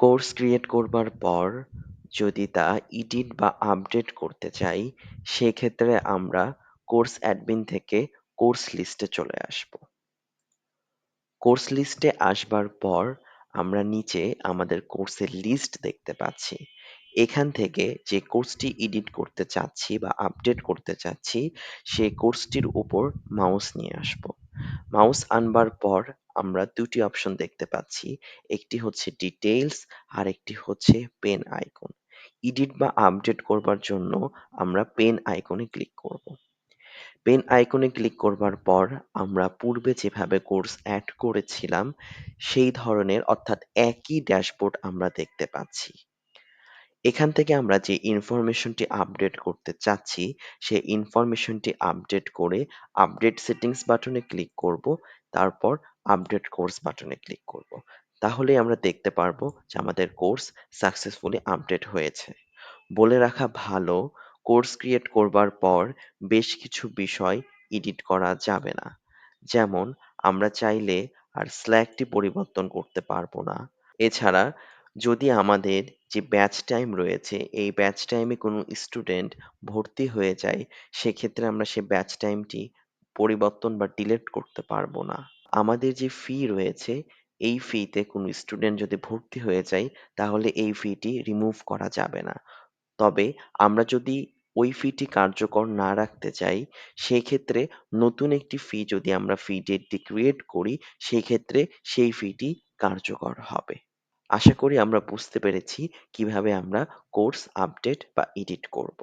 Course create করবার পর যদি তা এডিট বা আপডেট করতে চাই, সেক্ষেত্রে আমরা কোর্স অ্যাডমিন থেকে কোর্স লিস্টে চলে আসব। কোর্স লিস্টে আসবার পর আমরা নিচে আমাদের কোর্সের লিস্ট দেখতে পাচ্ছি। এখান থেকে যে কোর্সটি এডিট করতে চাচ্ছি বা আপডেট করতে চাচ্ছি, সেই কোর্সটির উপর মাউস নিয়ে আসব। মাউস আনবার পর আমরা দুটি অপশন দেখতে পাচ্ছি। একটি হচ্ছে ডিটেইলস আর একটি হচ্ছে পেন আইকন এডিট বা আপডেট করবার জন্য আমরা পেন আইকনে ক্লিক করব। পেন আইকনে ক্লিক করবার পর আমরা পূর্বে যেভাবে কোর্স অ্যাড করেছিলাম, সেই ধরনের অর্থাৎ একই ড্যাশবোর্ড আমরা দেখতে পাচ্ছি। এখান থেকে আমরা যে ইনফরমেশনটি আপডেট করতে চাচ্ছি, সেই ইনফরমেশনটি আপডেট করে আপডেট সেটিংস বাটনে ক্লিক করব। তারপর আপডেট কোর্স বাটনে ক্লিক করব। তাহলেই আমরা দেখতে পারব যে আমাদের কোর্স সাকসেসফুলি আপডেট হয়েছে। বলে রাখা ভালো কোর্স ক্রিয়েট করবার পর বেশ কিছু বিষয় এডিট করা যাবে না। যেমন, আমরা চাইলে আর স্ল্যাগটি পরিবর্তন করতে পারব না। এছাড়া, যদি আমাদের যে ব্যাচ টাইম রয়েছে, এই ব্যাচ টাইমে কোনো স্টুডেন্ট ভর্তি হয়ে যায়, সেক্ষেত্রে আমরা সে ব্যাচ টাইমটি পরিবর্তন বা ডিলেট করতে পারব না। আমাদের যে ফি রয়েছে, এই ফিতে কোনো স্টুডেন্ট যদি ভর্তি হয়ে যায়, তাহলে এই ফিটি রিমুভ করা যাবে না। তবে আমরা যদি ওই ফিটি কার্যকর না রাখতে চাই, সেক্ষেত্রে নতুন একটি ফি যদি আমরা ফি ডেটটি ক্রিয়েট করি, সেক্ষেত্রে সেই ফিটি কার্যকর হবে। আশা করি আমরা বুঝতে পেরেছি কীভাবে আমরা কোর্স আপডেট বা এডিট করব।